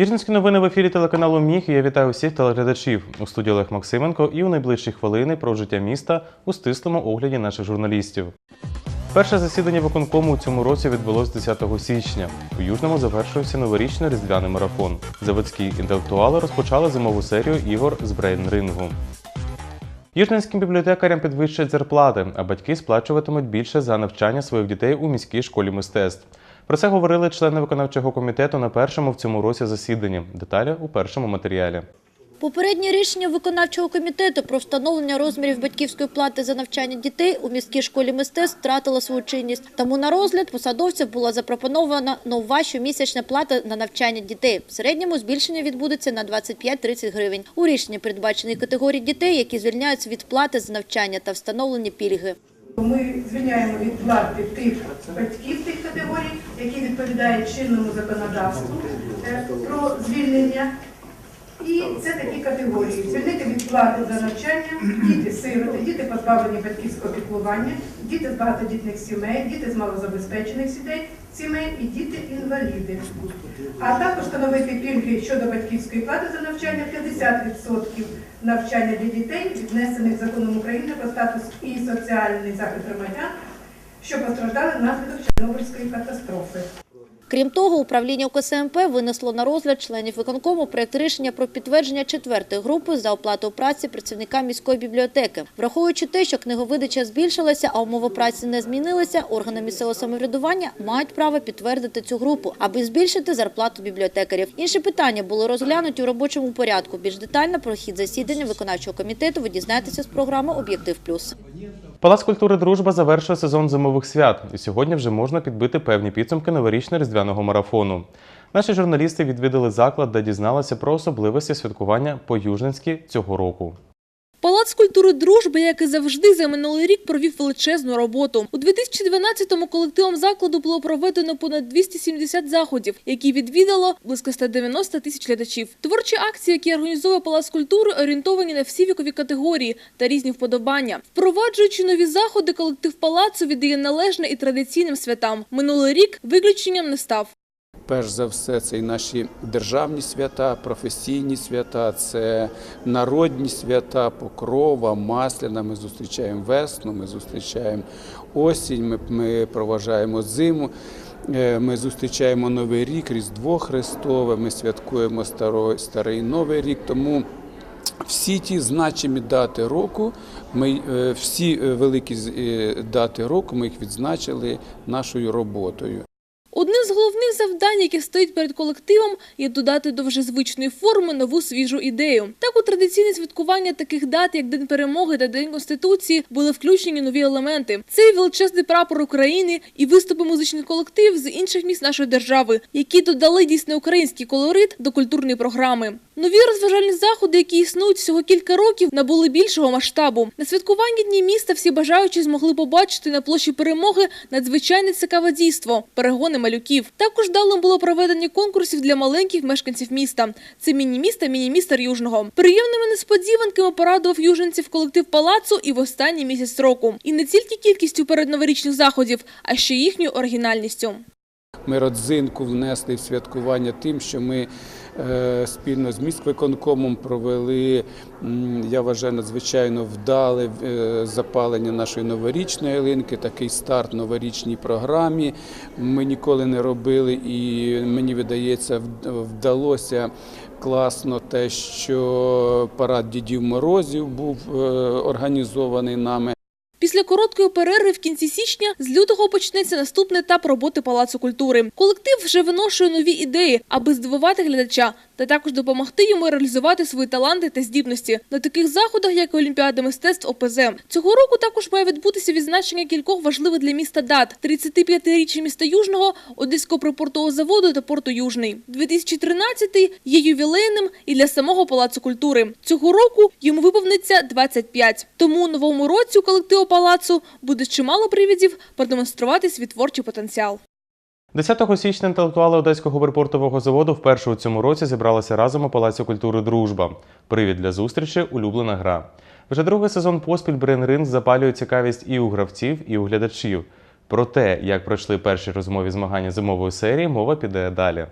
Ніжинські новини в ефірі телеканалу Міг. І я вітаю усіх телеглядачів. У студії Олег Максименко і у найближчі хвилини про життя міста у стислому огляді наших журналістів. Перше засідання виконкому у цьому році відбулось 10 січня. У Южному завершився новорічний різдвяний марафон. Заводські інтелектуали розпочали зимову серію ігор з брейн-рингу. Южненським бібліотекарям підвищать зарплати, а батьки сплачуватимуть більше за навчання своїх дітей у міській школі мистецтв. Про це говорили члени виконавчого комітету на першому в цьому році засіданні. Деталі у першому матеріалі. Попереднє рішення виконавчого комітету про встановлення розмірів батьківської плати за навчання дітей у міській школі мистецтв втратило свою чинність. Тому на розгляд посадовців була запропонована нова щомісячна плата на навчання дітей. В середньому збільшення відбудеться на 25-30 гривень. У рішенні передбачені категорії дітей, які звільняються від плати за навчання та встановлені пільги. Ми звільняємо від плати тих батьків тих категорій, які відповідають чинному законодавству е, про звільнення. І це такі категорії: звільнити від плати за навчання, діти-сироти, діти позбавлені батьківського піклування, діти з багатодітних сімей, діти з малозабезпечених сімей, сімей і діти-інваліди. А також встановити пільги щодо батьківської плати за навчання 50% навчання для дітей, віднесених законом України про статус і соціальний захист громадян, що постраждали внаслідок Чорнобильської катастрофи. Крім того, управління УКСМП винесло на розгляд членів виконкому проект рішення про підтвердження четвертої групи за оплату праці працівника міської бібліотеки. Враховуючи те, що книговидача збільшилася, а умови праці не змінилися, органи місцевого самоврядування мають право підтвердити цю групу, аби збільшити зарплату бібліотекарів. Інші питання були розглянуті у робочому порядку. Більш детально про хід засідання виконавчого комітету ви дізнаєтеся з програми Об'єктив Плюс. Палац культури Дружба завершує сезон зимових свят, і сьогодні вже можна підбити певні підсумки новорічно-різдвяного марафону. Наші журналісти відвідали заклад, де дізналися про особливості святкування по-южненськи цього року. Палац культури дружби, як і завжди, за минулий рік провів величезну роботу. У 2012-му колективом закладу було проведено понад 270 заходів, які відвідало близько 190 тисяч глядачів. Творчі акції, які організовує Палац культури, орієнтовані на всі вікові категорії та різні вподобання. Впроваджуючи нові заходи, колектив палацу віддає належне і традиційним святам. Минулий рік виключенням не став. Перш за все, це і наші державні свята, професійні свята, це народні свята, покрова, масляна. Ми зустрічаємо весну, ми зустрічаємо осінь, ми, ми проважаємо зиму. е, Ми зустрічаємо Новий рік, Різдво Христове, ми святкуємо старий, старий Новий рік. Тому всі ті значимі дати року, ми е, всі е, великі дати року, ми їх відзначили нашою роботою. Одним з головних завдань, яке стоїть перед колективом, є додати до вже звичної форми нову свіжу ідею. Так у традиційне святкування таких дат, як День перемоги та День Конституції, були включені нові елементи. Це і величезний прапор України і виступи музичних колективів з інших міст нашої держави, які додали дійсно український колорит до культурної програми. Нові розважальні заходи, які існують всього кілька років, набули більшого масштабу. На святкуванні дні міста всі бажаючі змогли побачити на площі перемоги надзвичайне цікаве дійство перегони малюків. Також далом було проведення конкурсів для маленьких мешканців міста. Це міні-міста, міні-містер Южного. Приємними несподіванками порадував юженців колектив палацу і в останній місяць року. І не тільки кількістю передноворічних заходів, а ще їхньою оригінальністю. Ми родзинку внесли в святкування тим, що ми е, спільно з міськвиконкомом провели, я вважаю, надзвичайно вдале е, запалення нашої новорічної ялинки, такий старт новорічній програмі. Ми ніколи не робили, і мені видається, вдалося класно те, що парад дідів морозів був е, організований нами. Після короткої перерви в кінці січня з лютого почнеться наступний етап роботи Палацу культури. Колектив вже виношує нові ідеї, аби здивувати глядача та також допомогти йому реалізувати свої таланти та здібності на таких заходах, як Олімпіада мистецтв ОПЗ. Цього року також має відбутися відзначення кількох важливих для міста дат: 35-річчя міста Южного, Одеського припортового заводу та порту Южний. 2013 є ювілейним і для самого Палацу культури. Цього року йому виповниться 25. Тому у новому році у колективу палацу буде чимало привідів продемонструвати свій творчий потенціал. 10 січня інтелектуали Одеського припортового заводу вперше у цьому році зібралися разом у Палаці культури Дружба. Привід для зустрічі улюблена гра. Вже другий сезон поспіль Брейн Ринг запалює цікавість і у гравців, і у глядачів. Про те, як пройшли перші розмові змагання зимової серії, мова піде далі.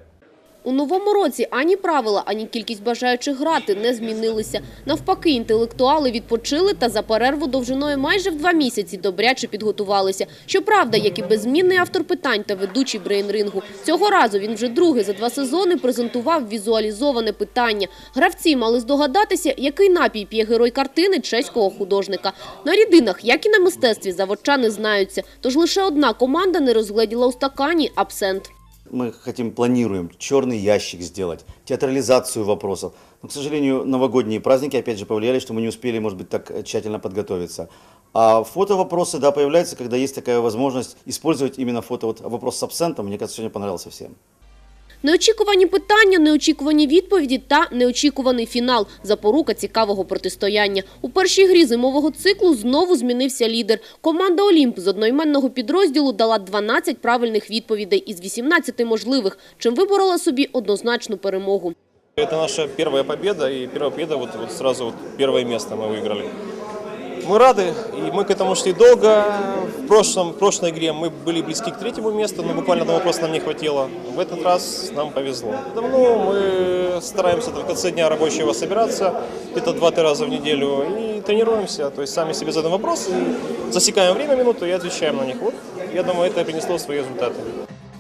У новому році ані правила, ані кількість бажаючих грати не змінилися. Навпаки, інтелектуали відпочили та за перерву довжиною майже в два місяці добряче підготувалися. Щоправда, як і беззмінний автор питань та ведучий брейнрингу. Цього разу він вже другий за два сезони презентував візуалізоване питання. Гравці мали здогадатися, який напій п'є герой картини чеського художника. На рідинах, як і на мистецтві, заводчани знаються. Тож лише одна команда не розгледіла у стакані абсент Мы хотим, планируем черный ящик сделать, театрализацию вопросов. Но, к сожалению, новогодние праздники опять же повлияли, что мы не успели, может быть, так тщательно подготовиться. А фото-вопросы, да, появляются, когда есть такая возможность использовать именно фото. Вот вопрос с абсентом, мне кажется, сегодня понравился всем. Неочікувані питання, неочікувані відповіді та неочікуваний фінал – запорука цікавого протистояння. У першій грі зимового циклу знову змінився лідер. Команда «Олімп» з одноіменного підрозділу дала 12 правильних відповідей із 18 можливих, чим виборола собі однозначну перемогу. Это наша первая победа, и первая победа, вот, вот сразу вот первое место мы выиграли. Мы рады, и мы к этому шли долго. В, прошлом, в прошлой игре мы были близки к третьему месту, но буквально одного просто нам не хватило. В этот раз нам повезло. Давно мы стараемся в конце дня рабочего собираться, где-то 2-3 раза в неделю, и тренируемся. То есть сами себе задаем вопросы, засекаем время минуту и отвечаем на них. Вот, я думаю, это принесло свои результаты.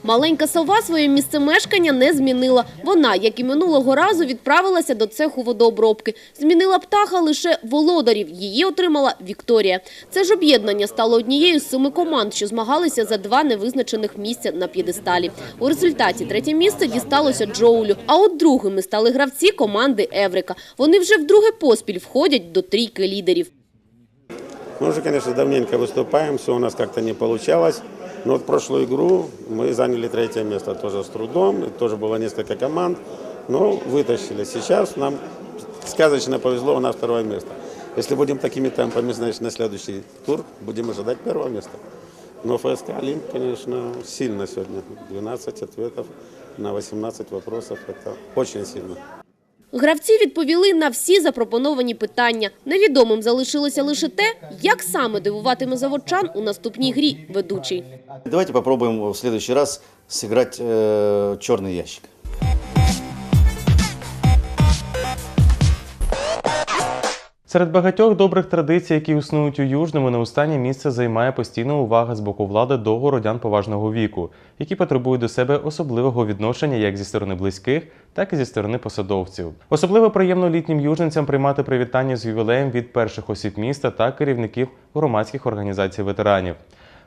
Маленька сова своє місце мешкання не змінила. Вона, як і минулого разу, відправилася до цеху водообробки. Змінила птаха лише володарів. Її отримала Вікторія. Це ж об'єднання стало однією з семи команд, що змагалися за два невизначених місця на п'єдесталі. У результаті третє місце дісталося Джоулю, а от другими стали гравці команди Еврика. Вони вже вдруге поспіль входять до трійки лідерів. Мы уже, конечно, давненько выступаем, все у нас как-то не получалось. Но вот прошлую игру мы заняли третье место тоже с трудом. И тоже было несколько команд, но вытащили. Сейчас нам сказочно повезло, у нас второе место. Если будем такими темпами, значит, на следующий тур будем ожидать первого места. Но ФСК Олимп, конечно, сильно сегодня. 12 ответов на 18 вопросов. Это очень сильно. Гравці відповіли на всі запропоновані питання. Невідомим залишилося лише те, як саме дивуватиме заводчан у наступній грі ведучий. Давайте попробуем в следующий раз сыграть э, черный ящик. Серед багатьох добрих традицій, які існують у Южному, на останнє місце займає постійна увага з боку влади до городян поважного віку, які потребують до себе особливого відношення як зі сторони близьких, так і зі сторони посадовців. Особливо приємно літнім южницям приймати привітання з ювілеєм від перших осіб міста та керівників громадських організацій ветеранів.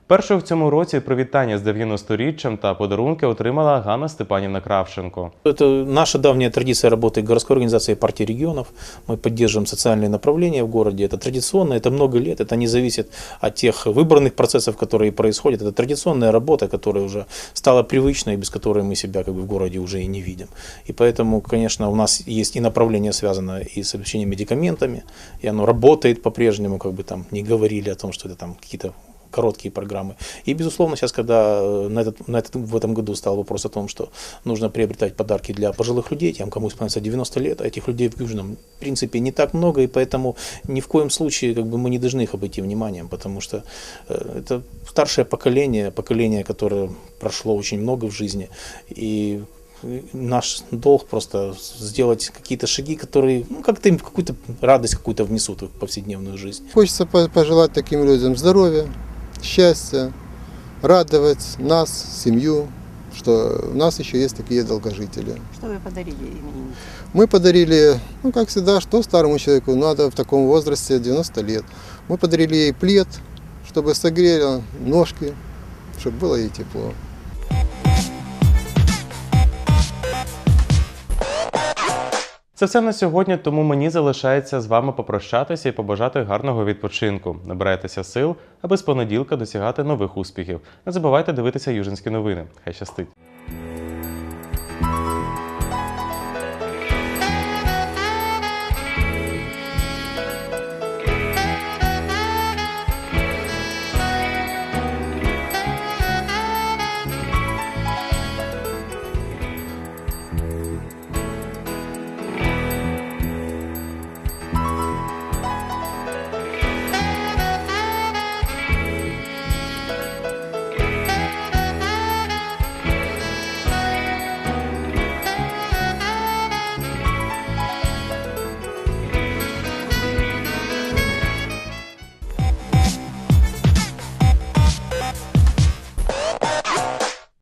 Першою в цьому році привітання з 90-річчям та подарунки отримала Ганна Степанівна Кравченко. Это наша давняя традиция работы городской организации партии регионов. Мы поддерживаем социальные направления в городе. Это традиционно, это много лет. Это не зависит от тех выбранных процессов, которые происходят. Это традиционная работа, которая уже стала привычной, без которой мы себя как бы в городе уже и не видим. И поэтому, конечно, у нас есть и направление связанное и с обеспечением медикаментами, и оно работает по-прежнему, как бы там не говорили о том, что это там какие-то короткие программы. И, безусловно, сейчас, когда э, на этот, на этот, в этом году стал вопрос о том, что нужно приобретать подарки для пожилых людей, тем, кому исполняется 90 лет, а этих людей в Южном, в принципе, не так много, и поэтому ни в коем случае как бы, мы не должны их обойти вниманием, потому что э, это старшее поколение, поколение, которое прошло очень много в жизни, и наш долг просто сделать какие-то шаги, которые ну, как-то им какую-то радость какую-то внесут в повседневную жизнь. Хочется по- пожелать таким людям здоровья, счастья, радовать нас, семью, что у нас еще есть такие долгожители. Что вы подарили имениннику? Мы подарили, ну как всегда, что старому человеку надо в таком возрасте, 90 лет. Мы подарили ей плед, чтобы согрела ножки, чтобы было ей тепло. Це все на сьогодні, тому мені залишається з вами попрощатися і побажати гарного відпочинку. Набирайтеся сил, аби з понеділка досягати нових успіхів. Не забувайте дивитися южинські новини. Хай щастить!